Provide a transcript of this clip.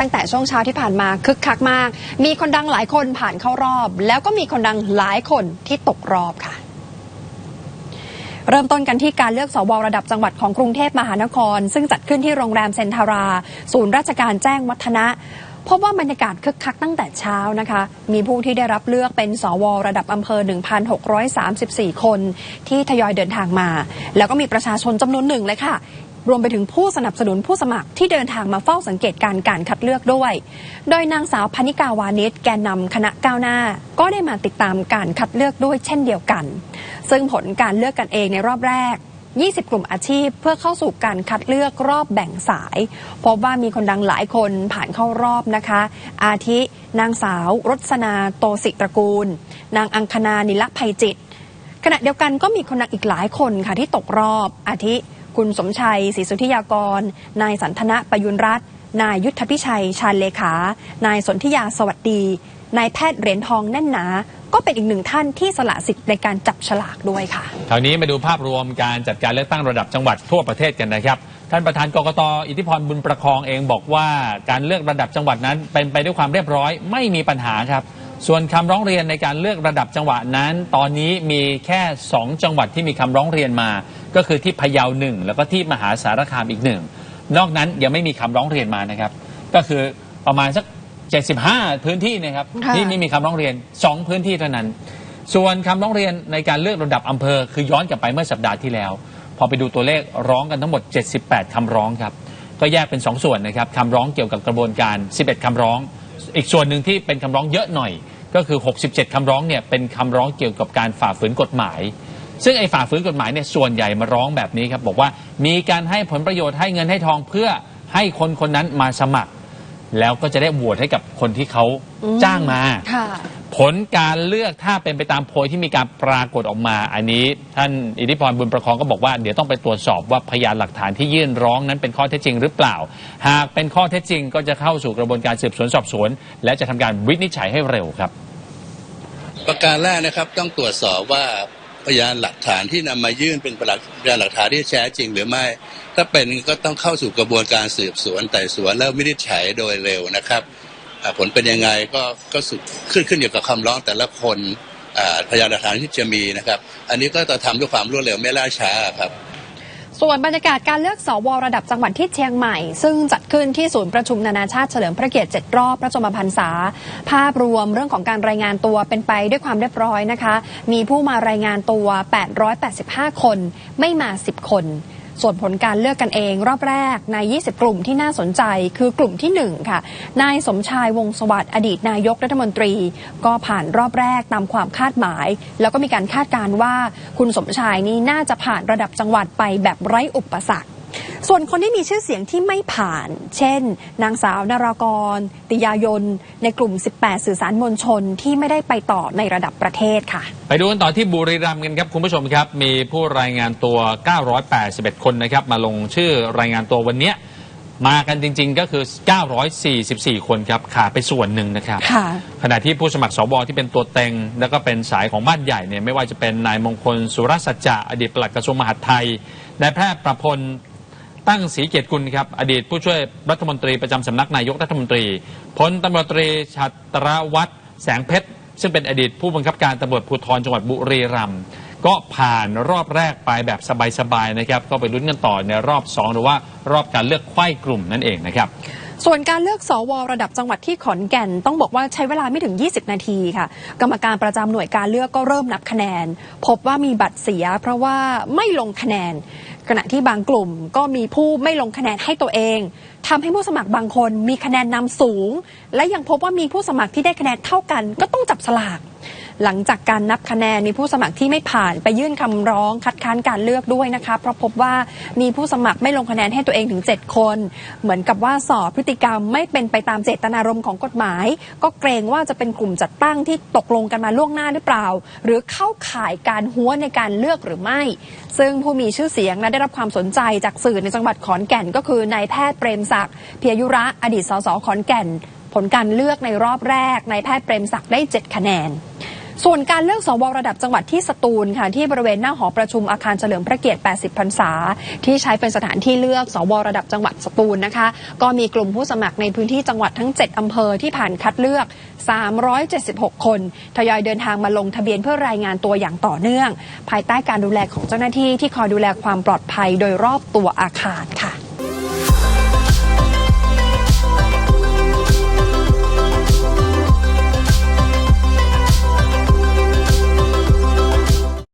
ตั้งแต่ช่วงเช้าที่ผ่านมาคึกคักมาก มีคนดังหลายคนผ่านเข้ารอบ แล้วก็มีคนดังหลายคนที่ตกรอบค่ะเริ่มต้นกันที่การเลือกสวระดับจังหวัดของกรุงเทพมหานคร ซึ่งจัดขึ้นที่โรงแรมเซนทารา ศูนย์ราชการแจ้งวัฒนะพบว่าบรรยากาศคึกคักตั้งแต่เช้านะคะ มีผู้ที่ได้รับเลือกเป็นสวระดับอำเภอ 1,634 คน ที่ทยอยเดินทางมา แล้วก็มีประชาชนจำนวนหนึ่งเลยค่ะ รวมไปถึงผู้สนับสนุนผู้สมัครที่เดินทางมาเฝ้าสังเกตการการคัดเลือกด้วย โดยนางสาวพนิกาวานิชแกนนำคณะก้าวหน้า ก็ได้มาติดตามการคัดเลือกด้วยเช่นเดียวกัน ซึ่งผลการเลือกกันเองในรอบแรก 20 กลุ่มอาชีพเพื่อเข้าสู่การคัดเลือกรอบแบ่งสาย พบว่ามีคนดังหลายคนผ่านเข้ารอบนะคะ อาทิ นางสาวรสนาโตสิตระกูล นางอังคณานิลภัยจิตขณะเดียวกันก็มีคนดังอีกหลายคนค่ะที่ตกรอบอาทิ คุณสมชัยศรีสุทธิยากร นายสันทนะประยุนรัตน์นายยุทธพิชัยชาญเลขา นายสนธิยาสวัสดี นายแพทย์เหรียญทองแน่นหนา ก็เป็นอีกหนึ่งท่านที่สละสิทธิ์ในการจับฉลากด้วยค่ะคราวนี้มาดูภาพรวมการจัดการเลือกตั้งระดับจังหวัดทั่วประเทศกันนะครับ ท่านประธานกกตอิทธิพรบุญประคองเองบอกว่าการเลือกระดับจังหวัดนั้นเป็นไปด้วยความเรียบร้อยไม่มีปัญหาครับ ส่วนคำร้องเรียนในการเลือกระดับจังหวัดนั้น ตอนนี้มีแค่ 2 จังหวัดที่มีคำร้องเรียนมา ก็คือที่พะเยาหนึ่งแล้วก็ที่มหาสารคามอีกหนึ่งนอกนั้นยังไม่มีคำร้องเรียนมานะครับ ก็คือประมาณสัก 75 พื้นที่นะครับค่ะที่ไม่มีคำร้องเรียน 2 พื้นที่เท่านั้น ส่วนคำร้องเรียนในการเลือกระดับอำเภอ คือย้อนกลับไปเมื่อสัปดาห์ที่แล้ว พอไปดูตัวเลขร้องกันทั้งหมด 78คำร้องครับก็แยกเป็น 2 ส่วนนะครับคำร้องเกี่ยวกับกระบวนการ 11คำร้อง อีกส่วนหนึ่งที่เป็นคำร้องเยอะหน่อย ก็คือ 67 คำร้องเนี่ยเป็นคำร้องเกี่ยวกับการฝ่าฝืนกฎหมาย ซึ่งไอ้ฝ่าฝืนกฎหมายเนี่ยส่วนใหญ่มาร้องแบบนี้ครับบอกว่ามีการให้ผลประโยชน์ให้เงินให้ทองเพื่อให้คนคนนั้นมาสมัคร แล้วก็จะได้โหวตให้กับคนที่เขาจ้างมาค่ะ ผลการเลือกถ้าเป็นไปตามโพยที่มีการปรากฏออกมา อันนี้ ท่านอิทธิพรบุญประคองก็บอกว่าเดี๋ยวต้องไปตรวจสอบว่าพยานหลักฐานที่ยื่นร้องนั้นเป็นข้อเท็จจริงหรือเปล่า หากเป็นข้อเท็จจริงก็จะเข้าสู่กระบวนการสืบสวนสอบสวน และจะทำการวินิจฉัยให้เร็วครับ ประการแรกนะครับต้องตรวจสอบว่าพยานหลักฐานที่นำมายื่นเป็นพยานหลักฐานที่แท้จริงหรือไม่ ถ้าเป็นก็ต้องเข้าสู่กระบวนการสืบสวนไต่สวนแล้ววินิจฉัยโดยเร็วนะครับ ผลเป็นยังไงก็ก็สุดขึ้นขึ้นอยู่กับคำร้องแต่ละคนพยานหลักฐานที่จะมีนะครับ อันนี้ก็จะทำด้วยความรวดเร็วไม่ล่าช้าครับส่วนบรรยากาศการเลือกสวระดับจังหวัดที่เชียงใหม่ ซึ่งจัดขึ้นที่ศูนย์ประชุมนานาชาติเฉลิมพระเกียรติ7รอบพระชนมพรรษา ภาพรวมเรื่องของการรายงานตัวเป็นไปด้วยความเรียบร้อยนะคะ มีผู้มารายงานตัว 885 คน ไม่มา 10 คน ส่วนผลการเลือกกันเองรอบแรกใน 20 กลุ่มที่น่าสนใจคือกลุ่มที่ 1 ค่ะ นายสมชายวงศ์สวัสดิ์อดีตนายกรัฐมนตรี ก็ผ่านรอบแรกตามความคาดหมาย แล้วก็มีการคาดการณ์ว่า คุณสมชายนี้น่าจะผ่านระดับจังหวัดไปแบบไร้อุปสรรค ส่วนคนที่มีชื่อเสียงที่ไม่ผ่าน เช่น นางสาวนารากร ติยายน ในกลุ่ม 18 สื่อสารมวลชนที่ไม่ได้ไปต่อในระดับประเทศค่ะ ไปดูกันต่อที่บุรีรัมย์กันครับ คุณผู้ชมครับ มีผู้รายงานตัว 981 คนนะครับ มาลงชื่อรายงานตัววันเนี้ยมากันจริง ๆ ก็คือ 944 คนครับ ขาดไปส่วนหนึ่งนะครับค่ะขณะที่ผู้สมัครสวที่เป็นตัวเต็ง แล้วก็เป็นสายของบ้านใหญ่เนี่ยไม่ว่าจะเป็นนายมงคลสุรสัจจะอดีตปลัดกระทรวงมหาดไทยนายแพทย์ประพล ตั้งศรีเกียรติกุลครับ อดีตผู้ช่วยรัฐมนตรีประจำสำนักนายกรัฐมนตรีพลตำรวจตรีชัตรวัฒน์แสงเพชร ซึ่งเป็นอดีตผู้บังคับการตำรวจภูธรจังหวัดบุรีรัมย์ก็ผ่านรอบแรกไปแบบสบายๆนะครับ ก็ไปลุ้นกันต่อในรอบ 2 หรือว่ารอบการเลือกไข้กลุ่มนั่นเองนะครับ ส่วนการเลือกสวระดับจังหวัดที่ขอนแก่น ต้องบอกว่าใช้เวลาไม่ถึง 20 นาทีค่ะ กรรมการประจำหน่วยการเลือกก็เริ่มนับคะแนน พบว่ามีบัตรเสียเพราะว่าไม่ลงคะแนน ขณะที่บางกลุ่มก็มีผู้ไม่ลงคะแนนให้ตัวเองทำให้ผู้สมัครบางคนมีคะแนนนำสูง และยังพบว่ามีผู้สมัครที่ได้คะแนนเท่ากัน ก็ต้องจับสลาก หลังจากการนับคะแนนมีผู้สมัครที่ไม่ผ่านไปยื่นคำร้องคัดค้านการเลือกด้วยนะคะ เพราะพบว่ามีผู้สมัครไม่ลงคะแนนให้ตัวเองถึง 7 คน เหมือนกับว่าสอบพฤติกรรมไม่เป็นไปตามเจตนารมณ์ของกฎหมาย ก็เกรงว่าจะเป็นกลุ่มจัดตั้งที่ตกลงกันมาล่วงหน้าหรือเปล่า หรือเข้าข่ายการหัวในการเลือกหรือไม่ ซึ่งผู้มีชื่อเสียงและได้รับความสนใจจากสื่อในจังหวัดขอนแก่น ก็คือนายแพทย์เปรมศักดิ์เพียยุระอดีตสสขอนแก่น ผลการเลือกในรอบแรกนายแพทย์เปรมศักดิ์ได้ 7 คะแนน ส่วนการเลือกสวระดับจังหวัดที่สตูลค่ะที่บริเวณหน้าหอประชุมอาคารเฉลิมพระเกียรติ 80 พรรษา ที่ใช้เป็นสถานที่เลือกสวระดับจังหวัดสตูลนะคะ ก็มีกลุ่มผู้สมัครในพื้นที่จังหวัดทั้ง 7 อำเภอที่ผ่านคัดเลือก 376 คนทยอยเดินทางมาลงทะเบียนเพื่อรายงานตัวอย่างต่อเนื่อง ภายใต้การดูแลของเจ้าหน้าที่ที่คอยดูแลความปลอดภัยโดยรอบตัวอาคารค่ะ